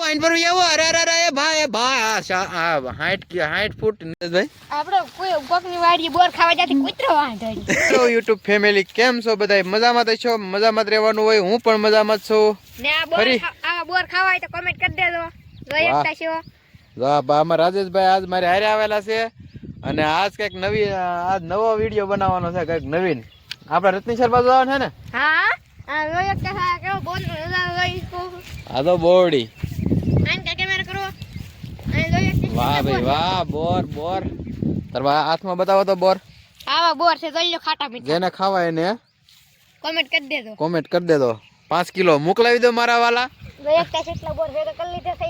Wine પર આવો. અરે અરે અરે ભાઈ ભાઈ આ હાઈટ કે હાઈટ ફૂટ ભાઈ. આપણે કોઈ કોકની વાડી બોર ખાવા જાતી કૂતરો વાંધો હેલો યુટ્યુબ ફેમિલી કેમ છો બધા મજામાં તો છો? મજામાં રહેવાનું હોય હું પણ મજામાં છું. ને આ બોર આ બોર ખાવા હોય તો કમેન્ટ કરી દેજો. જોઈ એકતા છો વાહ બા- આમાં રાજેશભાઈ આજ મારે હારે આવેલા છે. અને આજ કંઈક નવી આજ નવો વીડિયો બનાવવાનો છે કંઈક નવીન. આપડે રત્નેશ્વર બાજુ આવવાનું છે ને? હા? આ રોય એકતા કેવો શકો. આ તો બોરડી આને કાંઈ કેમેરા કરો અને જોઈ શકતા છો વાહ ભાઈ વાહ બોર બોર. તારા હાથમાં બતાવો તો બોર. આવા બોર છે જોઈ લો ખાટા મીઠા. જેને ખાવાય એને. કોમેન્ટ કરી દેજો. કોમેન્ટ કરી દેજો. પાંચ કિલો મોકલાવી દો મારા વાલા. જોઈ એકતા એટલા બોર ભેગા કરી લીધા છે.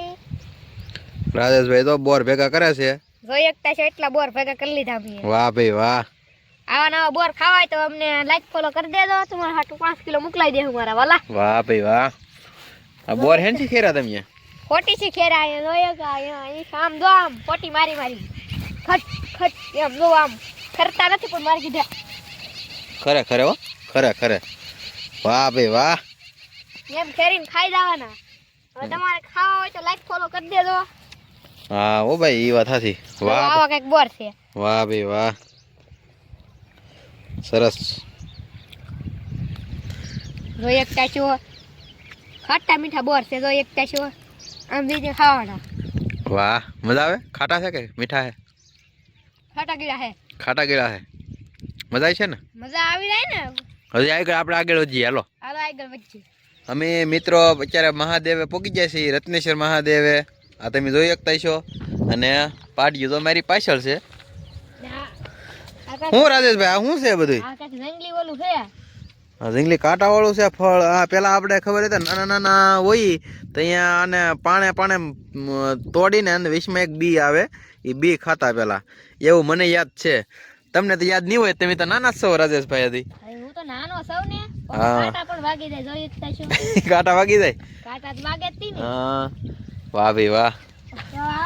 રાજેશભાઈ તો બોર ભેગા કરે છે. જોઈ એકતા છે એટલા બોર ભેગા કરી લીધા અમે. વાહ ભાઈ વાહ. આવા નવા બોર ખાવા હોય તો અમને લાઈક ફોલો કરી દેજો. તમારા હાટુ પાંચ કિલો મોકલાઈ દેવું મારા વાલા. વાહ ભાઈ વાહ. આ બોર હેન છે ખેરા તમે? ખોટી છે ખેરા અહીંયા જોયો કા અહીંયા અહીં આમ જો આમ પોટી મારી મારી. ખટ ખટ એમ જો આમ. ખરતા નથી પણ મારી કીધા. ખરે ખરે હો. ખરે ખરે. વાહ ભાઈ વાહ. એમ ખેરીને ખાઈ જવાના. હવે તમારે ખાવા હોય તો લાઈક ફોલો કરી દેજો. હા ઓ ભાઈ એ વાત સાચી. વાહ આવા કંઈક બોર છે. વાહ ભાઈ વાહ. સરસ. જો એક ટાચો ખાટા મીઠા બોર છે જો એક છો આમ બીજે ખાવાના. વાહ મજા આવે? ખાટા છે કે મીઠા છે? ખાટા ગીરા છે. ખાટા ગીરા છે. મજા આવી છે ને? મજા આવી રહી ને? હજી આગળ આપણે આગળ વધીએ હાલો. હાલો આગળ વધીએ. અમે મિત્રો અત્યારે મહાદેવે પોગી ગયા છીએ રત્નેશ્વર મહાદેવે. આ તમે જોઈ શકતા છો અને પાડ્યું તો મારી પાછળ છે. હું રાજેશભાઈ આ શું છે બધું જંગલી ઓલું છે. આ જંગલી કાંટા વાળું છે ફળ. આ પેલા આપણે ખબર હતી નાના નાના હોય તો અહીંયા આને પાણે પાણે તોડીને અને વીસમાં એક બી આવે. એ બી ખાતા પેલા. એવું મને યાદ છે. તમને તો યાદ નહીં હોય તમે તો નાના જ છો રાજેશભાઈ હતી અરે હું તો નાનો સૌ ને પણ હા. કાંટા વાગી જાય જોઈ શકતા છો. કાંટા વાગી જાય? કાંટા તો વાગે જ તી ને. હા. વાહ ભાઈ વાહ.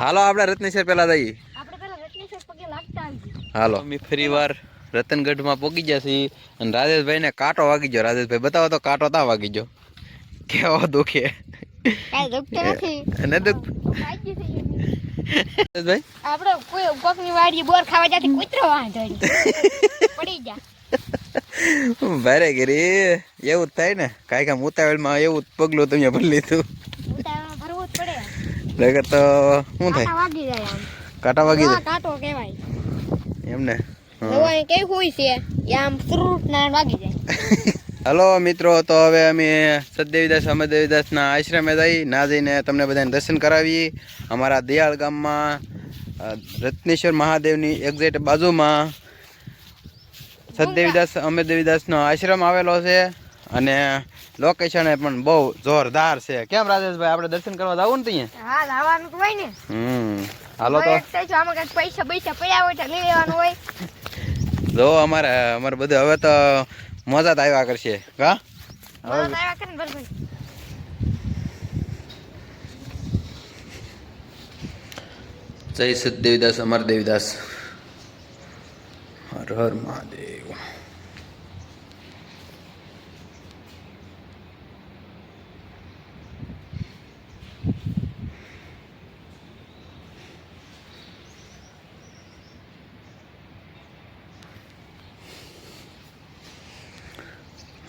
હાલો આપણે રત્નેશ્વર પેલા જઈએ. આપણે પેલા રત્નેશ્વર પગે લાગતા આવી હાલો. અમે ફરી વાર. રતનગઢમાં પહોંચી ગયા છીએ અને રાજેશભાઈને કાંટો વાગી ગયો. રાજેશભાઈ બતાવો તો કાંટો તા વાગી ગયો? કેવો દુખે? કાંઈ દુખતું નથી. અને દુખ વાગ્યું છે. એમ. રાજેશભાઈ? આપણે કોઈ કોકની વાડી બોર ખાવા જાતી કૂતરો વાંધો પડી જા. ભારે ગરી એવું જ થાય ને. કાંઈ કામ ઉતાવળમાં એવું જ પગલું તમે ભરી લીધું. તો શું થાય? કાંટા વાગી જાય. કાંટો કહેવાય. એમને? હા. જોવાય હોય છે? આમ ફ્રૂટ ના વાગી જાય. હલો મિત્રો તો હવે અમે સદદેવીદાસ અમરદેવીદાસના આશ્રમે જઈ ના જઈને તમને બધાને દર્શન કરાવીએ. અમારા દિયાળ ગામમાં રત્નેશ્વર મહાદેવની એક્ઝેક્ટ બાજુમાં સદદેવીદાસ અમરદેવીદાસનો આશ્રમ આવેલો છે અને લોકેશન એ પણ બહુ જોરદાર છે. કેમ રાજેશભાઈ આપણે દર્શન કરવા જવું ને ત્યાં? હા લાવવાનું હોય ને. હમ હાલો તો. આમાં પૈસા પૈસા પડ્યા હોય તો લઈ લેવાનું હોય. જો અમારે અમારે બધું હવે તો મજા જ આવ્યા કરશે. હા જય સત સદદેવીદાસ અમર દેવીદાસ. હર હર મહાદેવ.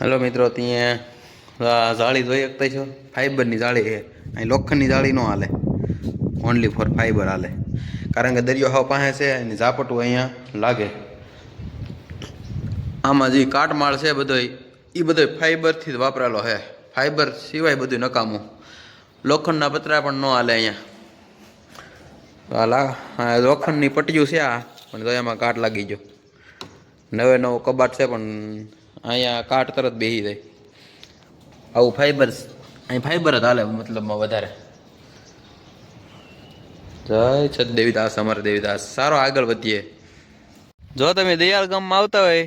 હેલો મિત્રો ત્યાં જાળી જોઈ શકતા છો ફાઈબરની જાળી છે. અહીં લોખંડની જાળી ન હાલે. ઓનલી ફોર ફાઈબર હાલે. કારણ કે દરિયો હાવ પાસે છે અને ઝાપટું અહીંયા લાગે. આમાં જે કાટમાળ છે બધો એ બધો ફાઈબરથી જ વાપરેલો છે. ફાઈબર સિવાય બધું નકામું. લોખંડના પતરા પણ ન હાલે અહીંયા. લોખંડની પટ્ટીઓ છે આ, પણ તો એમાં કાટ લાગી ગયો. નવે નવો કબાટ છે, પણ અહીંયા કાટ તરત બેસી જાય. આવું ફાઈબર અહીં ફાઈબર જ હાલે મતલબમાં વધારે. જય છત દેવીદાસ અમર દેવીદાસ. સારો આગળ વધીએ. જો તમે દયાળ ગામમાં આવતા હોય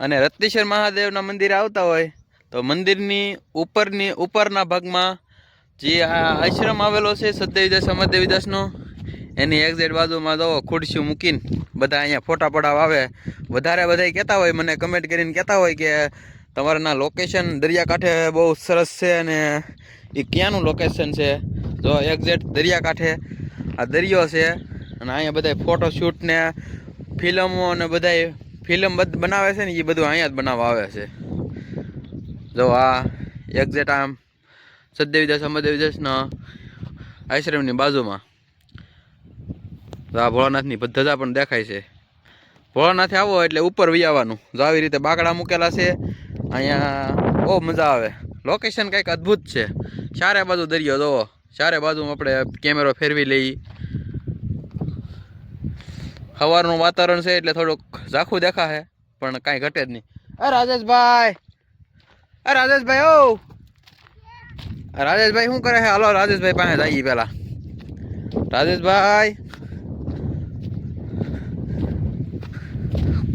અને રત્નેશ્વર મહાદેવના મંદિરે આવતા હોય, તો મંદિરની ઉપરની, ઉપરના ભાગમાં જે આ આશ્રમ આવેલો છે સદદેવીદાસ અમર દેવીદાસનો, એની એક્ઝેટ બાજુમાં જવો ખુરશીઓ મૂકીને બધા અહીંયા ફોટા પડાવ આવે. વધારે બધા કહેતા હોય, મને કમેન્ટ કરીને કહેતા હોય કે તમારાના લોકેશન દરિયાકાંઠે બહુ સરસ છે અને એ ક્યાંનું લોકેશન છે? જો એક્ઝેક્ટ દરિયાકાંઠે આ દરિયો છે અને અહીંયા બધા ફોટોશૂટ ને ફિલ્મો અને બધા ફિલ્મ બનાવે છે ને એ બધું અહીંયા જ બનાવવા આવે છે. જો આ એક્ઝેક્ટ આમ સદદેવીદાસ અમરદેવીદાસના આશ્રમની બાજુમાં. તો આ ભોળાનાથની બધા પણ દેખાય છે. ભોળાનાથે આવો એટલે ઉપર વી આવવાનું જો આવી રીતે બાકડા મૂકેલા છે, અહીંયા બહુ મજા આવે. લોકેશન કંઈક અદ્ભુત છે. ચારે બાજુ દરિયો જોવો ચારે બાજુ આપણે કેમેરો ફેરવી લઈ. સવારનું વાતાવરણ છે એટલે થોડુંક ઝાખું દેખાશે, પણ કાંઈ ઘટે જ નહીં. અ રાજેશભાઈ! અ રાજેશભાઈ, ઓ! રાજેશભાઈ શું કરે છે? હાલો, રાજેશભાઈ પાસે જઈએ પહેલાં. રાજેશભાઈ!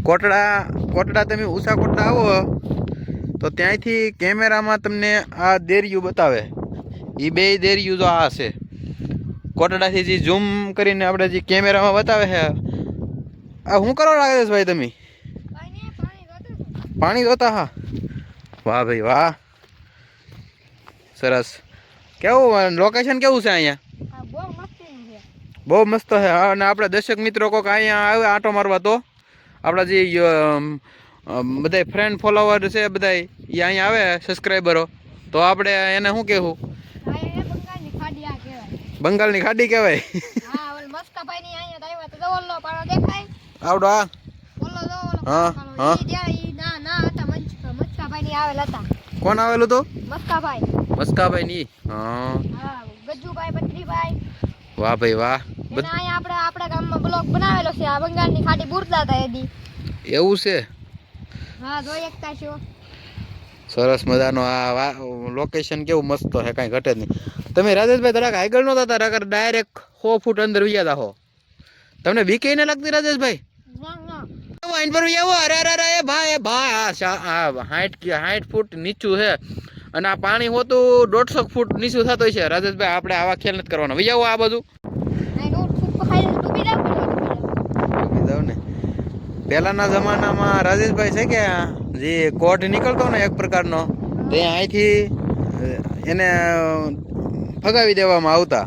કોટડા કોટડા તમે ઉષા કોટડા આવો તો ત્યાંથી કેમેરામાં તમને આ દેરિયું બતાવે. એ બે દેરિયું તો આ છે. કોટડાથી જે ઝૂમ કરીને આપણે જે કેમેરામાં બતાવે છે આ શું કરો ભાઈ તમે? પાણી જોતા હા. વાહ ભાઈ વાહ. સરસ. કેવું લોકેશન કેવું છે અહીંયા? બહુ છે. મસ્ત છે. હા, અને આપણે દર્શક મિત્રો કોક અહીંયા આવે આંટો મારવા તો. આપણા જે બધા ફ્રેન્ડ ફોલોવર છે બધા એ અહીંયા આવે સબસ્ક્રાઈબરો તો આપણે એને શું કહેવું? બંગાળની ખાડી આ કહેવાય. આવડો આ હા, હા. કોણ આવેલું તો મસ્કાભાઈ. મસ્કાભાઈ ની હા. હા ગજ્જુભાઈ બત્રીભાઈ વાહ ભાઈ વાહ. આપણે આપણા ગામમાં બ્લોક બનાવેલો છે. આ બંગાળની ખાડી બુરતા હતા એદી એવું છે? હા જોઈ એકતા છો. સરસ મજાનો આ લોકેશન કેવું મસ્ત છે કાંઈ ઘટે જ નહીં. તમે રાજેશભાઈ તરાક આગળ નહોતા હતા અગર ડાયરેક્ટ સો ફૂટ અંદર વિયા હો. તમને બીકે ન લાગતી રાજેશભાઈ? આઈન પર આવો. અરે અરે અરે ભાઈ ભાઈ આ હાઈટ હાઈટ ફૂટ નીચું છે. અને આ પાણી હોતું દોઢસો ફૂટ નીચું થતું છે રાજેશભાઈ આપણે આવા ખેલ નથી કરવાનો. વિજાવો આ બધું આ નો ફૂટ ડૂબી જાવ ને. પહેલાના જમાનામાં રાજેશભાઈ છે કે જે કોટ નીકળતો ને એક પ્રકારનો તે અહીંથી એને ફગાવી દેવામાં આવતા.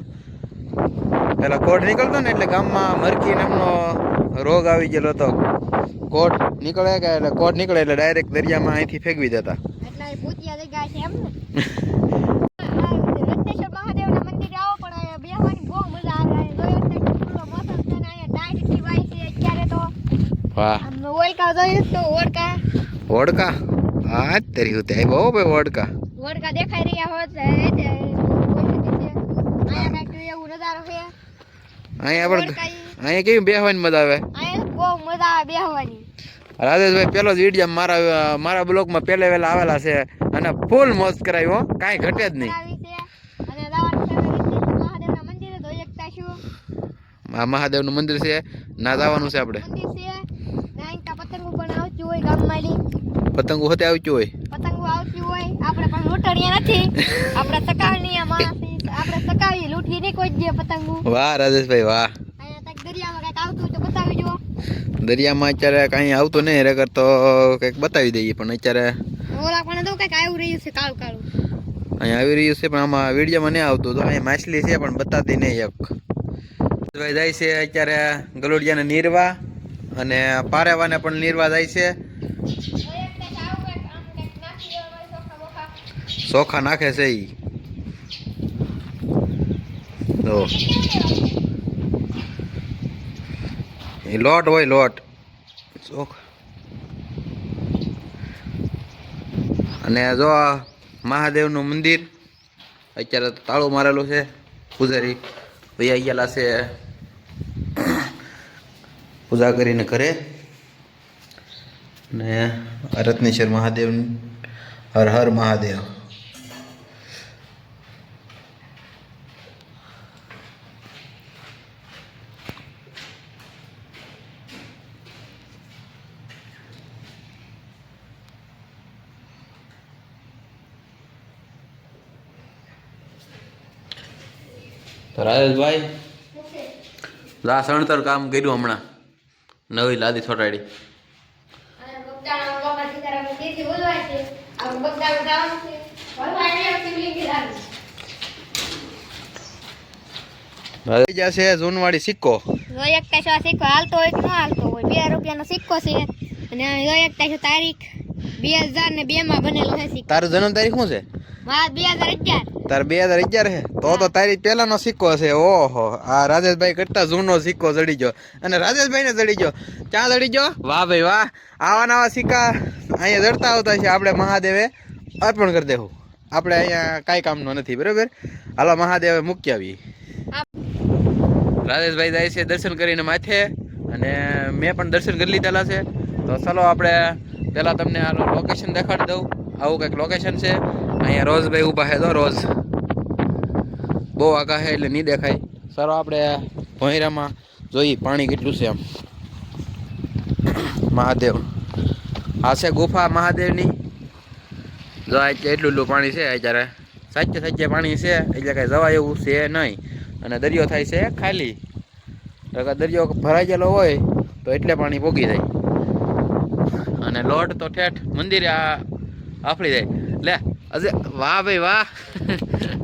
પેલા કોટ નીકળતો ને એટલે ગામમાં મરકી નામનો રોગ આવી ગયેલો હતો. કોટ નીકળે કે એટલે કોટ નીકળે એટલે ડાયરેક્ટ દરિયામાં અહીંથી ફેંકવી દેતા. એટલે ભૂતિયા જગ્યા છે એમ ને રત્નેશ્વર મહાદેવના મંદિરે આવો પણ અહીંયા બેહવાની બહુ મજા આવે અહીંયા જોયો તો ખુલ્લો મોસમ છે ને અહીંયા ટાઈટ ટીવાય છે અત્યારે તો વાહ. ઓળકા તો ઓળકા વોડકા. હા તેરી હોતે બહુ ભાઈ વોડકા. ઓળકા દેખાઈ રહ્યા હોત અહીંયા અહીંયા પણ ઓળકા અહીંયા કેવી બેહવાની મજા આવે? બહુ મજા આવે બેહવાની. રાજેશભાઈ પેલો જ વીડિયો મારા મારા બ્લોકમાં પહેલે વહેલા આવેલા છે અને ફૂલ મોજ કરાવ્યો કાંઈ ઘટે જ નહીં. મહાદેવનું મંદિર છે. ના જવાનું છે આપણે મંદિર છે નાઈકા પતંગો પણ પતંગો હોતે આવતી હોય. પતંગો આવતી હોય. આપણે પણ લૂંટણીયા નથી. આપણે સકાળની માણસ. આપણે સકાળી લૂંટી નહીં કોઈ જ પતંગો. વાહ રાજેશભાઈ વાહ. દરિયામાં અત્યારે કાંઈ આવતું નહીં રેગર તો કંઈક બતાવી દઈએ. પણ અત્યારે અહીંયા આવી રહ્યું છે પણ આમાં વિડીયોમાં નહીં આવતું. તો અહીંયા માછલી છે પણ બતાતી નહીં એક. જાય છે અત્યારે ગલોડિયાને નીરવા અને પારેવાને પણ નીરવા જાય છે. ચોખા નાખે છે ઈ. તો. એ લોટ હોય લોટ. ચોખા અને જો મહાદેવનું મંદિર, અત્યારે તાળું મારેલું છે પૂજારી. ભાઈ ગયેલા છે. પૂજા કરીને ઘરે. ને રત્નેશ્વર મહાદેવ હર હર મહાદેવ. રાજેશભાઈ લા સણતર કામ કર્યું હમણાં. નવી લાદી છોટાડી. હવે જશે જૂનવાડી સિક્કો જો એક તારીખ સિક્કો હાલતો હોય કે ન હાલતો હોય બે રૂપિયાનો સિક્કો છે અને જો એક તારીખ તારીખ બે હજાર ને બે માં બનેલો છે સિક્કો તારું જન્મ તારીખ શું છે મારા બે હજાર અગિયાર તાર બે હજાર અગિયાર છે તો તો તારી પેલાનો સિક્કો છે ઓહો આ રાજેશભાઈ કરતા જૂનો સિક્કો ચડી ગયો અને રાજેશભાઈ ને ચડી ગયો ક્યાં ચડી ગયો વાહ ભાઈ વાહ આવા નવા સિક્કા અહીંયા જડતા આવતા છે આપણે મહાદેવે અર્પણ કરી દેવું. આપણે અહીંયા કાંઈ કામનો નથી, બરાબર? હાલો, મહાદેવે મૂકી આવી. રાજેશભાઈ જાય છે દર્શન કરીને માથે અને મેં પણ દર્શન કરી લીધેલા છે. તો ચાલો આપણે પહેલાં તમને આ લોકેશન દેખાડી દઉં. આવું કંઈક લોકેશન છે. અહીંયા રોઝભાઈ ઊભા છે તો રોઝ. બહુ આગા છે એટલે નહીં દેખાય. ચાલો આપણે ભોંયરામાં જોઈએ પાણી કેટલું છે આમ મહાદેવ. આ છે ગુફા મહાદેવની. જો એટલું પાણી છે અત્યારે. સાચે સાચે પાણી છે એટલે કાંઈ જવાય એવું છે નહીં. અને દરિયો થાય છે ખાલી. દરિયો ભરાઈ ગયેલો હોય તો એટલે પાણી પોગી જાય. અને લોટ તો ઠેઠ મંદિરે આ આફળી જાય. લે અજે વાહ ભાઈ વાહ.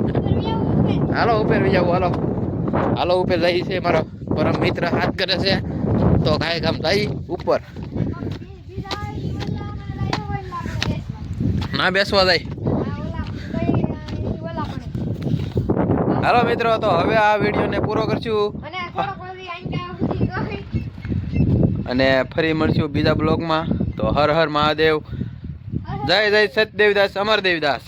હાલો ઉપર બીજા હાલો. હાલો ઉપર જાય છે મારો પરમ મિત્ર હાથ કરે છે. તો કાંઈ કામ થાય ઉપર. ના બેસવા જાય હાલો મિત્રો, તો હવે આ વિડીયોને પૂરો કરશું. અને ફરી મળશું બીજા બ્લોગમાં. તો હર હર મહાદેવ. જય જય સત દેવદાસ, અમર દેવદાસ.